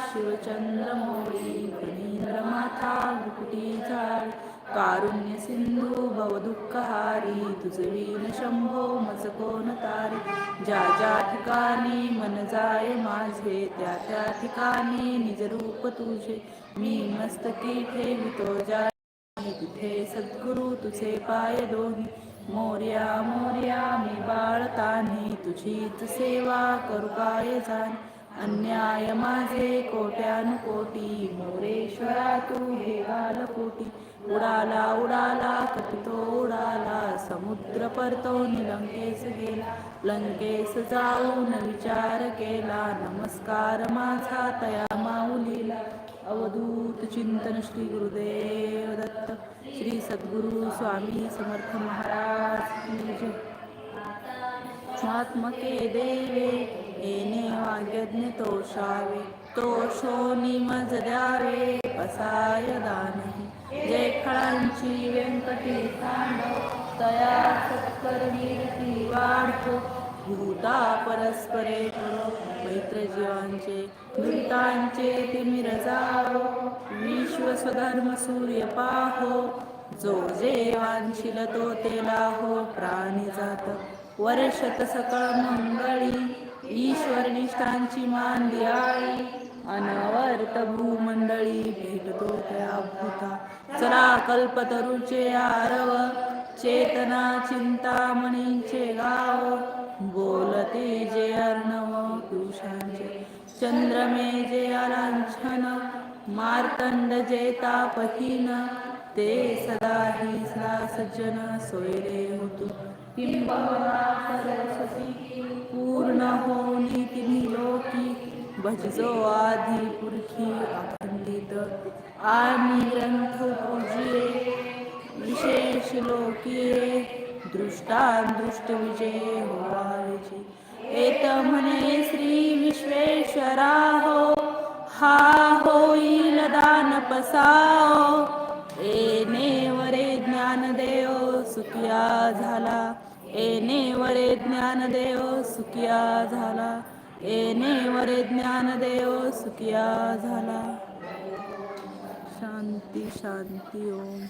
राणा शिवचंद्र मुकुटी झाड कारुण्य सिंधू भवदुःखहारी तुझवीन शंभो मजकोन तारी ज्या ज्या ठिकाणी मन जाय माझे त्या त्या ठिकाणी निज रूप तुझे मी मस्तकी ठेवितो जा तिथे सद्गुरु तुझे पाय दोन्ही मोर्या मोर्या मी बाळताने तुझीच सेवा करू काय जाण अन्याय माझे कोट्यानुकोटी मोरेश्वरा तू हे कोटी उडाला उडाला कपितो उडाला समुद्र परतो लंकेस गेला. लंकेस जाऊन विचार केला नमस्कार माझा तया माऊलीला. अवधूत चिंतन श्री गुरुदेव दत्त. श्री सद्गुरु स्वामी समर्थ महाराज की देवे येणे वाग्यज्ञ तोषावे तोषो निमज द्यावे पसाय दानही. जेखळांची व्यंकटी तांडव तया सत्कर वाढतो. भूता परस्परे करो मैत्र जीवांचे दूतांचे तिमिर जावो विश्व स्वधर्म सूर्य पाहो जो जे वांशिल तो तेला हो प्राणी जात. वर्षत सकळ मंगळी ईश्वर निष्ठांची मान दियाळी. अनवर्त भूमंडळी भेटतो त्या भूता. चला कल्पतरुचे आरव चेतना चिंतामणींचे गाव. बोलते जे अर्णव पुरुषांचे चंद्रमे जे अलांछन मार्तंड जे तापहीन. ते सदा ही सदा सज्जन सोयरे होतो. पूर्ण होनी तिन्ही लोकी भजजो आधी पुरखी अखंडित आणि ग्रंथ पूजिये विशेष लोकिये दृष्टांदृष्ट विजय होवायचे एत म्हणे श्री विश्वेश्वरा हो हा होईल दान पसाओ एने वरे ज्ञानदेव सुखिया झाला. एने वरे ज्ञानदेव सुखिया झाला. एने वरे ज्ञानदेव सुखिया झाला. शांती शांती ओम.